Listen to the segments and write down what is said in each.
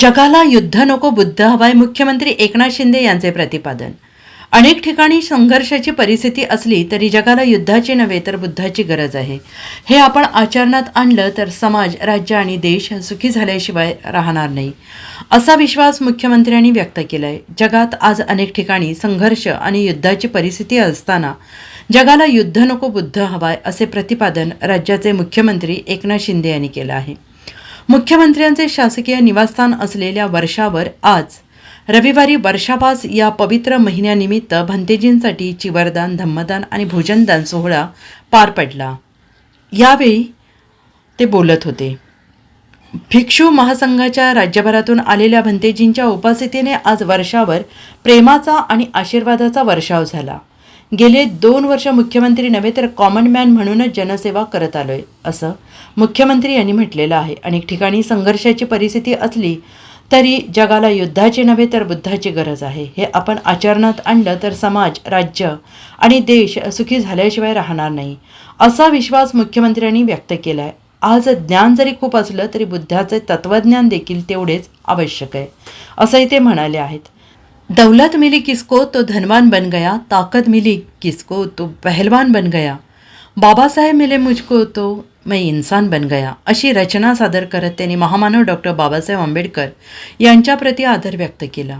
जगाला युद्ध नको बुद्ध हवाय मुख्यमंत्री एकनाथ शिंदे यांचे प्रतिपादन. अनेक ठिकाणी संघर्षाची परिस्थिती असली तरी जगाला युद्धाची नव्हे तर बुद्धाची गरज आहे. हे आपण आचरणात आणलं तर समाज राज्य आणि देश सुखी झाल्याशिवाय राहणार नाही असा विश्वास मुख्यमंत्र्यांनी व्यक्त केलाय. जगात आज अनेक ठिकाणी संघर्ष आणि युद्धाची परिस्थिती असताना जगाला युद्ध नको बुद्ध हवाय असे प्रतिपादन राज्याचे मुख्यमंत्री एकनाथ शिंदे यांनी केलं आहे. मुख्यमंत्र्यांचे शासकीय निवासस्थान असलेल्या वर्षावर आज रविवारी वर्षापास या पवित्र महिन्यानिमित्त भंतेजींसाठी चिवरदान धम्मदान आणि भोजनदान सोहळा पार पडला. यावेळी ते बोलत होते. भिक्षू महासंघाच्या राज्यभरातून आलेल्या भंतेजींच्या उपस्थितीने आज वर्षावर प्रेमाचा आणि आशीर्वादाचा वर्षाव झाला. गेले दोन वर्ष मुख्यमंत्री नव्हे तर कॉमन मॅन म्हणूनच जनसेवा करत आलोय असं मुख्यमंत्री यांनी म्हटलेलं आहे. अनेक ठिकाणी संघर्षाची परिस्थिती असली तरी जगाला युद्धाची नव्हे तर बुद्धाची गरज आहे. हे आपण आचरणात आणलं तर समाज राज्य आणि देश सुखी झाल्याशिवाय राहणार नाही असा विश्वास मुख्यमंत्र्यांनी व्यक्त केला आहे आज ज्ञान जरी खूप असलं तरी बुद्धाचे तत्वज्ञान देखील तेवढेच आवश्यक आहे असंही ते म्हणाले आहेत. दौलत मिली किसको तो धनवान बन गया ताकत मिली किसको तो पहलवान बन गया। बाबासाहेब मिले मुझको तो मैं इन्सान बन गया। अशी रचना सादर करत त्यांनी महामानव डॉक्टर बाबासाहेब आंबेडकर यांच्याप्रती आदर व्यक्त केला.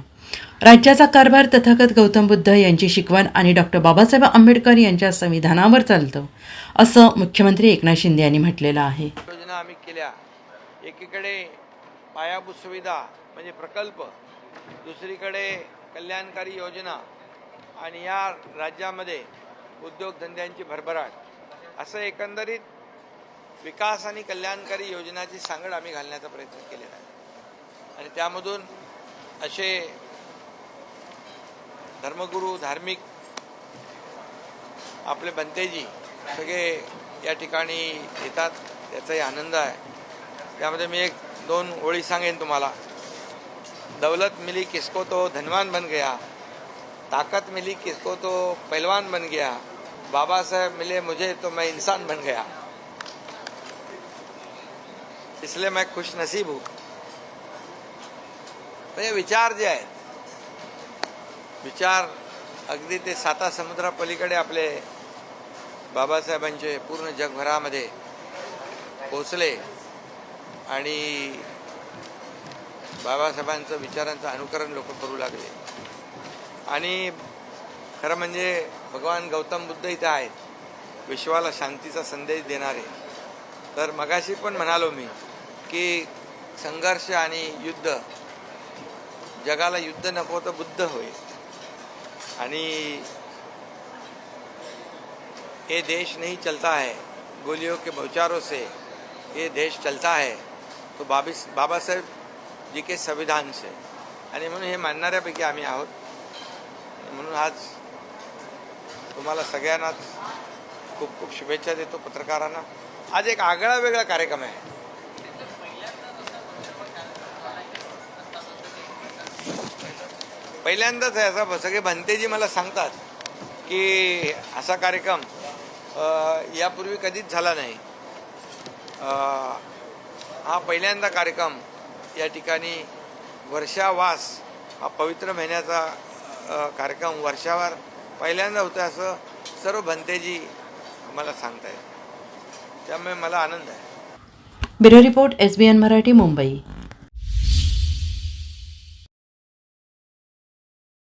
राज्याचा कारभार तथागत गौतम बुद्ध यांची शिकवण आणि डॉक्टर बाबासाहेब आंबेडकर यांच्या संविधानावर चालतं असं मुख्यमंत्री एकनाथ शिंदे यांनी म्हटलेलं आहे. योजना आम्ही केल्या. एकीकडे पायाभूत सुविधा म्हणजे प्रकल्प दुसरीकडे कल्याणकारी योजना आणि या राज्यामध्ये उद्योगधंद्यांची भरभराट. असं एकंदरीत विकास आणि कल्याणकारी योजनाची सांगड आम्ही घालण्याचा प्रयत्न केलेला आहे. आणि त्यामधून असे धर्मगुरू धार्मिक आपले बनतेजी सगळे या ठिकाणी येतात याचाही आनंद आहे. त्यामध्ये मी एक दोन ओळी सांगेन तुम्हाला. दौलत मिली किसको तो धनवान बन गया ताकत मिली किसको तो पहलवान बन गया बाबा साहब मिले मुझे तो मैं इंसान बन गया। इसलिए मैं खुश नसीब हूँ म्हणजे विचार जे आहेत विचार अगदी ते साता समुद्रापलीकडे आपले बाबासाहेबांचे पूर्ण जगभरामध्ये पोचले आणि बाबासाहेबांचं विचारांचं अनुकरण लोक करू लागले. आणि खरं म्हणजे भगवान गौतम बुद्ध इथे आहेत. विश्वाला शांतीचा संदेश देणारे. तर मगाशी पण म्हणालो मी की संघर्ष आणि युद्ध जगाला युद्ध नको तर बुद्ध होईल. आणि ये देश नहीं चलता है गोलियों के भौचारों से ये देश चलता है तो बाबी बाबा साहेब जी के संविधानचे आणि म्हणून हे मानणाऱ्यापैकी आम्ही आहोत. म्हणून आज तुम्हाला सगळ्यांनाच खूप खूप शुभेच्छा देतो पत्रकारांना. आज एक आगळा वेगळा कार्यक्रम आहे. पहिल्यांदाच आहे असा सगळे भंतेजी मला सांगतात की असा कार्यक्रम यापूर्वी कधीच झाला नाही. हा पहिल्यांदा कार्यक्रम या ठिकाणी वर्षावास हा पवित्र महिन्याचा कार्यक्रम वर्षावर पहिल्यांदा होतं असं सर्व भंतेजी मला सांगतायत. त्यामुळे मला आनंद आहे. Bureau report S B N Marathi Mumbai.